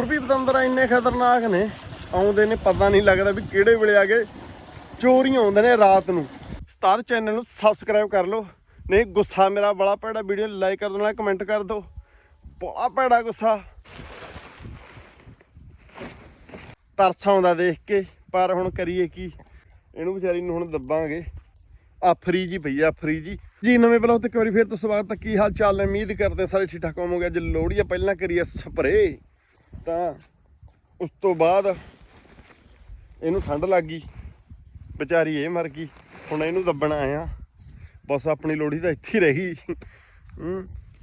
ਹੋਰ ਵੀ ਪਤੰਦਰ ਇੰਨੇ ਖਤਰਨਾਕ ਨੇ, ਆਉਂਦੇ ਨੇ, ਪਤਾ ਨਹੀਂ ਲੱਗਦਾ ਵੀ ਕਿਹੜੇ ਵੇਲੇ ਆ ਗਏ। ਚੋਰੀਆਂ ਆਉਂਦੇ ਨੇ ਰਾਤ ਨੂੰ। ਸਟਾਰ ਚੈਨਲ ਨੂੰ ਸਬਸਕ੍ਰਾਈਬ ਕਰ ਲਓ। ਨਹੀਂ, ਗੁੱਸਾ ਮੇਰਾ ਬੜਾ ਭੈੜਾ, ਵੀਡੀਓ ਲਾਈਕ ਕਰ ਦੇਣਾ ਕਮੈਂਟ ਕਰ ਦਿਓ। ਬੜਾ ਭੈੜਾ ਗੁੱਸਾ। ਤਰਸ ਆਉਂਦਾ ਦੇਖ ਕੇ, ਪਰ ਹੁਣ ਕਰੀਏ ਕੀ? ਇਹਨੂੰ ਵਿਚਾਰੀ ਨੂੰ ਹੁਣ ਦੱਬਾਂਗੇ। ਆਫਰੀ ਜੀ ਪਈ ਆ ਆਫਰੀ ਜੀ ਜੀ, ਨਵੇਂ ਬਲੌਗ ਤੇ ਇੱਕ ਵਾਰੀ ਫੇਰ ਤੋਂ ਸਵਾਗਤ ਹੈ ਕੀ ਹਾਲ ਚਾਲ ਨੇ? ਉਮੀਦ ਕਰਦੇ ਸਾਰੇ ਠੀਕ ਠਾਕ ਹੋਵੋਗੇ। ਅੱਜ ਲੋਹੜੀ ਆ, ਪਹਿਲਾਂ ਕਰੀਏ ਸਪਰੇ ਤਾਂ ਉਸ ਤੋਂ ਬਾਅਦ ਇਹਨੂੰ ਠੰਡ ਲੱਗ ਗਈ। ਵਿਚਾਰੀ ਇਹ ਮਰ ਗਈ। ਹੁਣ ਇਹਨੂੰ ਦੱਬਣ ਆਇਆ ਬਸ ਆਪਣੀ ਲੋਹੜੀ ਤਾਂ ਇੱਥੇ ਹੀ ਰਹਿ। ਗਈ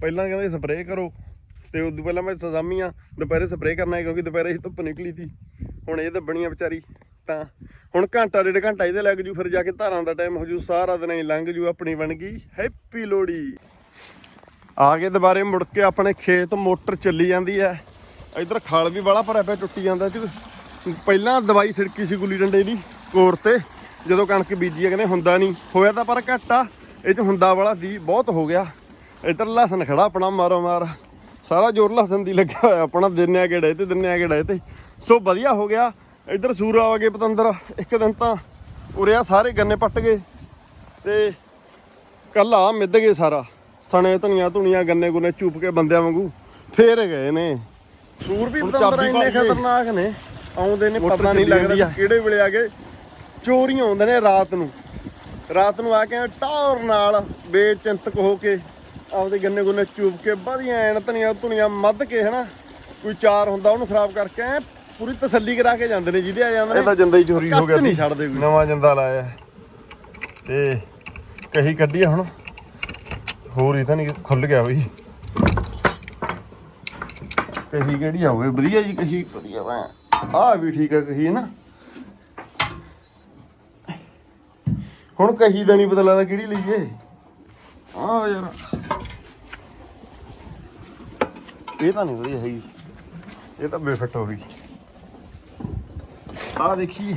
ਪਹਿਲਾਂ ਕਹਿੰਦੇ ਸਪਰੇਅ ਕਰੋ। ਤੇ ਉਦੋਂ ਪਹਿਲਾਂ ਮੈਂ ਸਜ਼ਾਮੀਆਂ ਦੁਪਹਿਰੇ ਸਪਰੇਅ ਕਰਨਾ ਹੈ ਕਿਉਂਕਿ ਦੁਪਹਿਰੇ ਹੀ ਧੁੱਪ ਨਿਕਲੀ ਸੀ। ਹੁਣ ਇਹ ਦੱਬਣੀਆਂ ਵਿਚਾਰੀ। ਤਾਂ ਹੁਣ ਘੰਟਾ, ਡੇਢ ਘੰਟਾ ਇਹਦੇ ਲੱਗ ਜੂ। ਫਿਰ ਜਾ ਕੇ ਧਾਰਾਂ ਦਾ ਟਾਈਮ ਹੋ ਜੂ। ਸਾਰਾ ਦਿਨ ਹੀ ਲੰਘ ਜੂ ਆਪਣੀ ਬਣ ਗਈ ਹੈਪੀ ਲੋਹੜੀ। ਆ ਕੇ ਦੁਬਾਰੇ ਮੁੜ ਕੇ ਆਪਣੇ ਖੇਤ। ਮੋਟਰ ਚੱਲੀ ਜਾਂਦੀ ਹੈ। ਇਧਰ ਖਾਲ ਵੀ ਵਾਲਾ ਭਰਿਆ ਪਿਆ, ਟੁੱਟੀ ਜਾਂਦਾ ਚ ਪਹਿਲਾਂ ਦਵਾਈ ਛਿੜਕੀ ਸੀ ਗੁੱਲੀ ਡੰਡੇ ਦੀ, ਕੋਰ ਤੇ। ਜਦੋਂ ਕਣਕ ਬੀਜੀ ਆ, ਕਹਿੰਦੇ ਹੁੰਦਾ ਨਹੀਂ। ਹੋਇਆ ਤਾਂ ਪਰ ਘੱਟ ਆ। ਇਹ ਚ ਹੁੰਦਾ ਵਾਲਾ ਦੀ ਬਹੁਤ ਹੋ ਗਿਆ। ਇਧਰ ਲਸਣ ਖੜਾ ਆਪਣਾ, ਮਾਰੋ ਮਾਰ। ਸਾਰਾ ਜ਼ੋਰ ਲਸਣ ਦੀ ਲੱਗਿਆ ਹੋਇਆ, ਆਪਣਾ ਦਿਨਿਆ ਗੇੜੇ ਤੇ, ਦਿਨਿਆ ਗੇੜੇ ਤੇ। ਸੋ ਵਧੀਆ ਹੋ ਗਿਆ। ਇਧਰ ਸੂਰ ਆ ਗਏ ਪਤੰਦਰ, ਇੱਕ ਦਿਨ ਤਾਂ ਉਰਿਆ ਸਾਰੇ ਗੰਨੇ ਪੱਟ ਗਏ। ਤੇ ਕੱਲ ਆ, ਮਿੱਧ ਗਏ ਸਾਰਾ। ਸਣੇ ਧਨੀਆਂ ਧੁਨੀਆਂ, ਗੰਨੇ ਗੁੰਨੇ ਚੁੱਪ ਕੇ ਬੰਦਿਆਂ ਵਾਂਗੂ ਫੇਰ ਗਏ ਨੇ। ਸੂਰ ਵੀ ਚਾਬੀ ਇੰਨੇ ਖਤਰਨਾਕ ਨੇ ਆਉਂਦੇ ਨੇ ਪਤਾ ਨਹੀਂ ਲੱਗਦਾ ਕਿਹੜੇ ਵੇਲੇ ਆ ਗਏ। ਚੋਰੀਆਂ ਆਉਂਦੇ ਨੇ ਰਾਤ ਨੂੰ। ਰਾਤ ਨੂੰ ਆ ਕੇ ਟੌਰ ਨਾਲ ਬੇਚਿੰਤਕ ਹੋ ਕੇ ਆਪਦੇ ਗੰਨੇ ਗੁੰਨੇ ਚੂਪ ਕੇ ਵਧੀਆ ਐਨ ਧਨੀਆਂ ਧੁਨੀਆਂ ਮੱਧ ਕੇ ਹਨਾ ਕੋਈ ਚਾਰ ਹੁੰਦਾ ਉਹਨੂੰ ਖਰਾਬ ਕਰਕੇ ਐਂ ਪੂਰੀ ਤਸੱਲੀ ਕਰਾ ਕੇ ਜਾਂਦੇ ਨੇ ਜਿਹਦੇ ਆ ਜਾਂਦੇ ਨੇ। ਇਹ ਤਾਂ ਜੰਦਾ ਹੀ ਚੋਰੀ ਹੋ ਗਿਆ ਨਹੀਂ। ਛੱਡਦੇ ਕੋਈ। ਨਵਾਂ ਜੰਦਾ ਲਾਇਆ। ਤੇ ਕਹੀ ਕੱਢੀ ਆ ਹੁਣ। ਹੋਰ ਹੀ ਤਾਂ ਨਹੀਂ ਖੁੱਲ ਗਿਆ ਬਈ। ਕਹੀ ਕਿਹੜੀ ਆ ਓਏ? ਵਧੀਆ ਜੀ ਕਹੀ ਵਧੀਆ ਵਾ ਆ ਵੀ ਠੀਕ ਆ ਕਹੀ ਨਾ ਹੁਣ ਕਹੀ ਦਾ ਨਹੀਂ ਪਤਾ ਲੱਗਦਾ ਕਿਹੜੀ ਲਈਏ ਆ ਯਾਰ। ਇਹ ਤਾਂ ਨਹੀਂ ਵਧੀਆ ਹੈਗੀ। ਇਹ ਤਾਂ ਬੇਫਿੱਟ ਹੋ ਗਈ। ਆ ਦੇਖੀ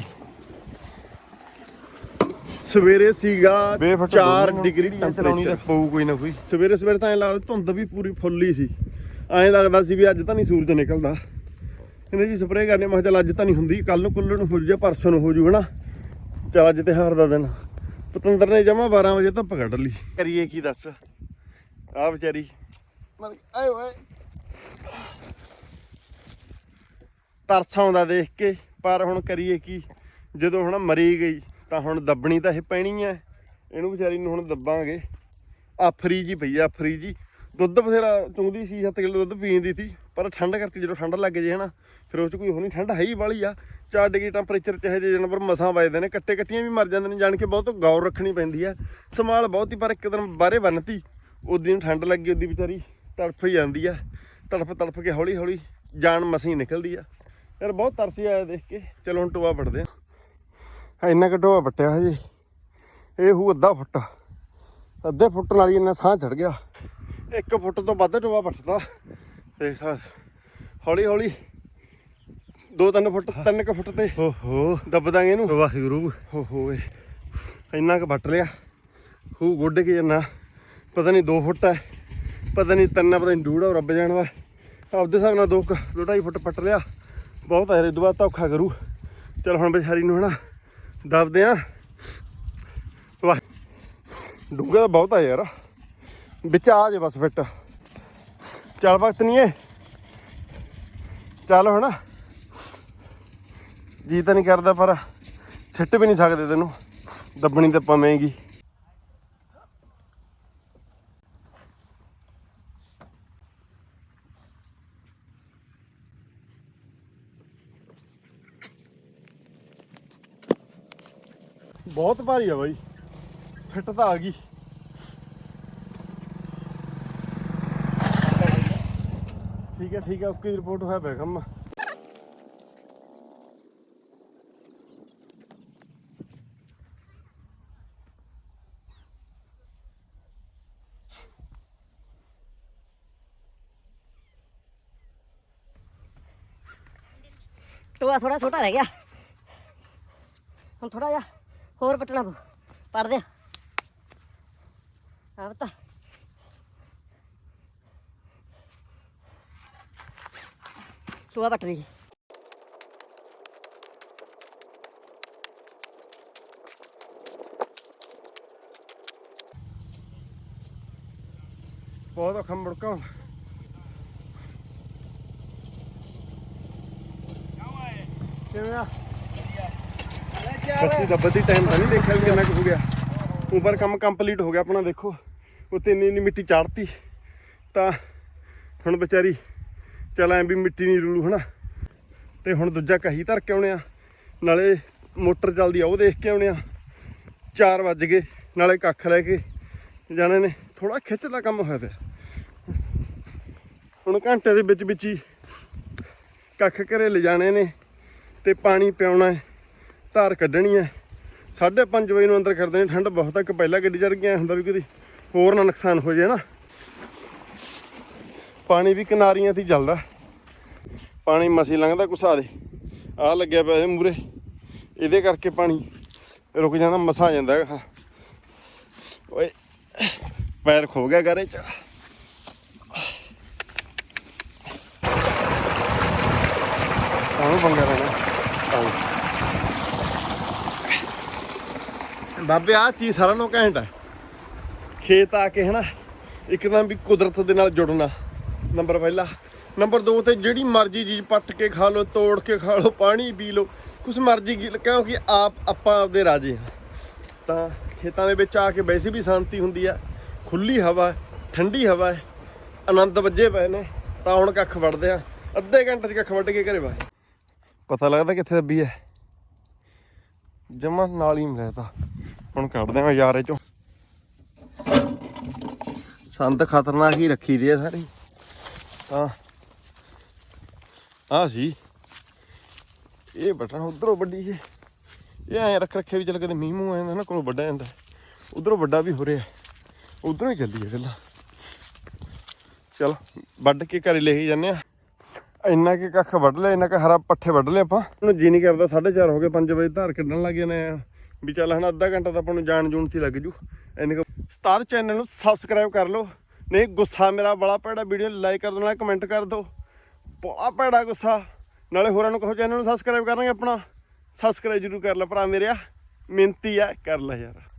ਸਵੇਰੇ ਸੀਗਾ ਬੇਫਟ 4 ਦੋਨੋਂ ਡਿਗਰੀ ਆ ਚਲਾਉਣੀ ਤਾਂ ਟੈਂਪਰੇਚਰ ਪਊ ਕੋਈ ਨਾ ਕੋਈ। ਸਵੇਰੇ ਸਵੇਰੇ ਤਾਂ ਐਂ ਲੱਗਦਾ ਧੁੰਦ ਵੀ ਪੂਰੀ ਫੁੱਲ ਸੀ। ਐਂ ਲੱਗਦਾ ਸੀ ਵੀ ਅੱਜ ਤਾਂ ਨਹੀਂ ਸੂਰਜ ਨਿਕਲਦਾ। ਕਹਿੰਦੇ ਜੀ ਸਪਰੇਅ ਕਰਨੇ, ਮੈਂ ਕਿਹਾ ਚੱਲ ਅੱਜ ਤਾਂ ਨਹੀਂ ਹੁੰਦੀ ਕੱਲ ਨੂੰ ਕੁੱਲ ਨੂੰ ਹੋ ਜੂ ਪਰਸੋਂ ਨੂੰ ਹੋ ਜੂ ਹਨਾ? ਚੱਲ ਅੱਜ ਤਿਉਹਾਰ ਦਾ ਦਿਨ। ਪਤੰਦਰ ਨੇ ਜਮਾ 12 ਵਜੇ ਧੁੱਪ ਕੱਢ ਲਈ। ਕਰੀਏ ਕੀ ਦੱਸ? ਆ ਵਿਚਾਰੀ। ਆਏ ਓਏ ਤਰਸ ਆਉਂਦਾ ਦੇਖ ਕੇ, ਪਰ ਹੁਣ ਕਰੀਏ ਕੀ? ਜਦੋਂ ਹੁਣ ਮਰੀ ਗਈ, ਤਾਂ ਹੁਣ ਦੱਬਣੀ ਤਾਂ ਇਹ ਪੈਣੀ ਐ। ਇਹਨੂੰ ਵਿਚਾਰੀ ਨੂੰ ਹੁਣ ਦੱਬਾਂਗੇ। ਆਫਰੀ ਜੀ ਪਈ ਆ ਆਫਰੀ ਜੀ ਦੁੱਧ ਬਥੇਰਾ ਚੁੰਗਦੀ ਸੀ 7 ਕਿਲੋ ਦੁੱਧ ਪੀਂਦੀ ਸੀ, ਪਰ ਠੰਡ ਕਰਕੇ ਜਦੋਂ ਠੰਡ ਲੱਗ ਜੇ ਹਨਾ, ਫਿਰ ਉਹ ਚ ਕੋਈ ਹੋਣੀ ਠੰਡ ਹੈ ਹੀ ਵਾਲੀ ਆ। 4 ਡਿਗਰੀ ਟੈਂਪਰੇਚਰ ਚਾਹੇ ਜੇ ਜਾਨਵਰ ਮਸਾਂ ਵੱਜਦੇ ਨੇ ਕੱਟੇ ਕੱਟੀਆਂ ਵੀ ਮਰ ਜਾਂਦੇ ਨੇ, ਜਾਣ ਕੇ ਬਹੁਤ ਗੌਰ ਰੱਖਣੀ ਪੈਂਦੀ ਆ। ਸਮਾਲ ਬਹੁਤ ਹੀ, ਪਰ ਇੱਕ ਦਿਨ ਬਾਹਰੇ ਬੰਨਤੀ ਉਦੋਂ ਠੰਡ ਲੱਗੀ ਉਹਦੀ ਵਿਚਾਰੀ ਤੜਫ ਹੀ ਜਾਂਦੀ ਆ। ਤੜਫ ਤੜਫ ਕੇ ਹੌਲੀ ਹੌਲੀ ਜਾਨ ਮਸੀਂ ਨਿਕਲਦੀ ਆ। ਯਾਰ ਬਹੁਤ ਤਰਸੀ ਆਇਆ ਦੇਖ ਕੇ। ਚਲੋ ਹੁਣ ਟੋਆ ਵੱਟਦੇ ਆ ਇੰਨਾ ਕੁ ਟੋਆ ਪੱਟਿਆ ਹਜੇ। ਇਹ ਹੂ ਅੱਧਾ ਫੁੱਟ। ਅੱਧੇ ਫੁੱਟ ਨਾਲ ਹੀ ਇੰਨਾ ਸਾਹ ਚੜ ਗਿਆ। ਇੱਕ ਫੁੱਟ ਤੋਂ ਵੱਧ ਟੋਆ ਪੱਟਦਾ ਤੇ ਸਾ- ਹੌਲੀ ਹੌਲੀ 2-3 ਫੁੱਟ 3 ਕੁ ਫੁੱਟ ਤੇ ਓਹੋ। ਦੱਬ ਦਾਂਗੇ ਇਹਨੂੰ। ਵਾਹਿਗੁਰੂ। ਹੋ ਹੋਏ ਇੰਨਾ ਕੁ ਵੱਟ ਲਿਆ। ਹੂ ਗੁੱਡ ਕੇ ਜੰਨਾ ਪਤਾ ਨਹੀਂ 2 ਫੁੱਟ ਹੈ ਪਤਾ ਨਹੀਂ ਤਿੰਨ ਪਤਾ ਨਹੀਂ ਡੂੜਾ ਰੱਬ ਜਾਣਦਾ। ਆਪਦੇ ਹਿਸਾਬ ਨਾਲ 2 ਦੋ ਢਾਈ ਫੁੱਟ ਪੱਟ ਲਿਆ। ਬਹੁਤ ਹੈ ਦੁਬਾਰਾ ਤਾਂ ਔਖਾ ਕਰੂ। ਚਲ ਹੁਣ ਵਿਚਾਰੀ ਨੂੰ ਹਨਾ ਦੱਬਦੇ ਆ। ਵਾਹ। ਡੂੰਘਾ ਤਾਂ ਬਹੁਤ ਆ ਯਾਰ। ਵਿੱਚ ਆ ਜੇ ਬਸ ਫਿੱਟ। ਚੱਲ ਵਕਤ ਨਹੀਂ ਏ। ਚੱਲ ਹੁਣ। ਜੀ ਤਾਂ ਨਹੀਂ ਕਰਦਾ ਪਰ ਸਿੱਟ ਵੀ ਨਹੀਂ ਸਕਦੇ ਤੈਨੂੰ। ਦੱਬਣੀ ਤਾਂ ਪਵੇਂਗੀ। ਬਹੁਤ ਭਾਰੀ ਆ ਬਾਈ। ਫਿੱਟ ਤਾਂ ਆ ਗਈ। ਠੀਕ ਹੈ ਠੀਕ ਹੈ ਓਕੇ ਰਿਪੋਰਟ ਹੋਇਆ ਪਿਆ ਕੰਮ। ਟੋਆ ਥੋੜਾ ਛੋਟਾ ਰਹਿ ਗਿਆ। ਹੁਣ ਥੋੜਾ ਜਿਹਾ ਹੋਰ ਪਟਣਾ ਪਊ ਪੜ ਦੇ ਆ ਬਤਾ। ਸੂਆ ਪੱਟ ਲਈ ਬਹੁਤ ਔਖਾ ਮੁੜਕਾ ਹੁਣ। ਕਿਵੇਂ ਆ? ਬੱਤੀ ਦਾ ਬੱਤੀ ਟਾਈਮ ਤਾਂ ਨਹੀਂ ਦੇਖਿਆ ਵੀ ਕਿੰਨਾ ਕੁ ਹੋ ਗਿਆ। ਉਪਰ ਕੰਮ ਕੰਪਲੀਟ ਹੋ ਗਿਆ ਆਪਣਾ ਦੇਖੋ। ਉੱਤੇ ਇੰਨੀ ਇੰਨੀ ਮਿੱਟੀ ਚਾੜਤੀ। ਤਾਂ ਹੁਣ ਵਿਚਾਰੀ ਚਲ ਐਂ ਵੀ ਮਿੱਟੀ ਨਹੀਂ ਰੂਲੂ, ਹਨਾ? ਤੇ ਹੁਣ ਦੂਜਾ ਕਹੀ ਧਰ ਕੇ ਆਉਣੇ ਆ। ਨਾਲੇ ਮੋਟਰ ਚੱਲਦੀ ਆ, ਉਹ ਦੇਖ ਕੇ ਆਉਣੇ ਆ। 4 ਵੱਜ ਗਏ, ਨਾਲੇ ਕੱਖ ਲੈ ਕੇ ਜਾਣੇ ਨੇ। ਥੋੜਾ ਖਿੱਚ ਦਾ ਕੰਮ ਹੋਇਆ ਪਿਆ। ਹੁਣ ਘੰਟੇ ਦੇ ਵਿੱਚ ਵਿੱਚ ਹੀ ਕੱਖ ਘਰੇ ਲਿਜਾਣੇ ਨੇ ਤੇ ਪਾਣੀ ਪਿਆਉਣਾ ਹੈ, ਧਾਰ ਕੱਢਣੀ ਹੈ। 5:30 ਵਜੇ ਨੂੰ ਅੰਦਰ ਕਰਦੇ ਨੇ, ਠੰਡ ਬਹੁਤ ਤੱਕ ਪਹਿਲਾਂ ਗੱਡੀ ਚੜ ਗਿਆ ਹੁੰਦਾ ਵੀ ਕਦੀ ਹੋਰ ਨਾ ਨੁਕਸਾਨ ਹੋ ਜਾਏ ਨਾ ਪਾਣੀ ਵੀ ਕਿਨਾਰੀਆਂ ਤੇ ਹੀ ਚੱਲਦਾ। ਪਾਣੀ ਮਸੀ ਲੰਘਦਾ ਕੁਸਾ ਦੇ। ਆ ਲੱਗਿਆ ਪਿਆ ਇਹ ਮੂਰੇ ਇਹਦੇ ਕਰਕੇ ਪਾਣੀ ਰੁਕ ਜਾਂਦਾ, ਮਸਾ ਆ ਜਾਂਦਾ ਹੈਗਾ। ਓਏ, ਪੈਰ ਖੋ ਗਿਆ ਗਾਰੇ ਚ। ਤਾਂ ਪੰਗਾ ਰਹਿਣਾ। ਬਾਬੇ ਆ ਚੀਜ਼ ਸਾਰਿਆਂ ਨੂੰ ਘੈਂਟ ਹੈ ਖੇਤ ਆ ਕੇ ਹਨਾ ਇੱਕਦਮ ਵੀ ਕੁਦਰਤ ਦੇ ਨਾਲ ਜੁੜਨਾ। ਨੰਬਰ ਪਹਿਲਾ। ਨੰਬਰ 2 ਤੇ ਜਿਹੜੀ ਮਰਜ਼ੀ ਚੀਜ਼ ਪੱਟ ਕੇ ਖਾ ਲਓ, ਤੋੜ ਕੇ ਖਾ ਲਓ, ਪਾਣੀ ਪੀ ਲਓ, ਕੁਛ ਮਰਜ਼ੀ ਕੀ- ਕਿਉਂਕਿ ਆਪ ਆਪਾਂ ਆਪਦੇ ਰਾਜੇ ਹਾਂ। ਤਾਂ ਖੇਤਾਂ ਦੇ ਵਿੱਚ ਆ ਕੇ ਵੈਸੇ ਵੀ ਸ਼ਾਂਤੀ ਹੁੰਦੀ ਆ। ਖੁੱਲੀ ਹਵਾ ਠੰਡੀ ਹਵਾ ਹੈ, ਆਨੰਦ ਵੱਜੇ ਪਏ ਨੇ, ਤਾਂ ਹੁਣ ਕੱਖ ਵੜਦੇ ਆ। ਅੱਧੇ ਘੰਟੇ 'ਚ ਕੱਖ ਵੱਢ ਕੇ ਘਰੇ ਵਾਏ ਪਤਾ ਲੱਗਦਾ ਕਿੱਥੇ ਦੱਬੀ ਹੈ? ਜਮਾ ਨਾਲ ਹੀ ਮਿਲਿਆ ਤਾਂ। ਹੁਣ ਕੱਢਦੇ ਆ ਯਾਰੇ ਚੋਂ। ਸੰਦ ਖਤਰਨਾਕ ਹੀ ਰੱਖੀ ਦੀ ਆ ਸਾਰੀ। ਤਾਂ ਆ ਸੀ। ਇਹ ਬਟਨ ਉਧਰੋਂ ਵੱਡੀ ਜੇ ਇਹ ਐ ਰੱਖ ਰੱਖੇ ਵੀ ਚੱਲ ਕਦੇ ਮੀਂਹ ਮੂੰਹ ਆ ਜਾਂਦਾ ਨਾ, ਕੋਲੋਂ ਵੱਡਾ ਜਾਂਦਾ। ਉਧਰੋਂ ਵੱਡਾ ਵੀ ਹੋ ਰਿਹਾ। ਉਧਰੋਂ ਹੀ ਚੱਲੀ ਹੈ ਗੱਲਾਂ ਚਲ, ਵੱਢ ਕੇ ਘਰੇ ਲੈ ਕੇ ਜਾਂਦੇ ਆ। ਇੰਨਾ ਕਿ ਕੱਖ ਵੱਢ ਲਿਆ, ਇੰਨਾ ਕਿ ਹਰਾ ਪੱਠੇ ਵੱਢ ਲਿਆ ਆਪਾਂ। ਹੁਣ ਜੀ ਨਹੀਂ ਕਰਦਾ 4:30 ਹੋ ਗਏ 5 ਵਜੇ ਧਾਰ ਕੱਢਣ ਲੱਗ ਜਾਂਦੇ ਆ। ਵੀ ਚੱਲ ਹੁਣ ਅੱਧਾ ਘੰਟਾ ਤਾਂ ਆਪਾਂ ਨੂੰ ਜਾਣ ਜੂਣ ਤੇ ਲੱਗ ਜੂ। ਇੰਨੇ ਕੁ ਸਟਾਰ ਚੈਨਲ ਨੂੰ ਸਬਸਕ੍ਰਾਈਬ ਕਰ ਲਓ। ਨਹੀਂ, ਗੁੱਸਾ ਮੇਰਾ ਬੜਾ ਭੈੜਾ ਵੀਡੀਓ ਲਾਈਕ ਕਰ ਦੇਣਾ ਕਮੈਂਟ ਕਰ ਦਿਓ। ਬੜਾ ਭੈੜਾ ਗੁੱਸਾ। ਨਾਲੇ ਹੋਰਾਂ ਨੂੰ ਕਹੋ, ਚੈਨਲ ਨੂੰ ਸਬਸਕ੍ਰਾਈਬ ਕਰਨਗੇ ਆਪਣਾ। ਸਬਸਕ੍ਰਾਈਬ ਜ਼ਰੂਰ ਕਰ ਲੈ ਭਰਾ ਮੇਰਿਆ। ਮਿਹਨਤੀ ਆ, ਕਰ ਲੈ ਯਾਰ।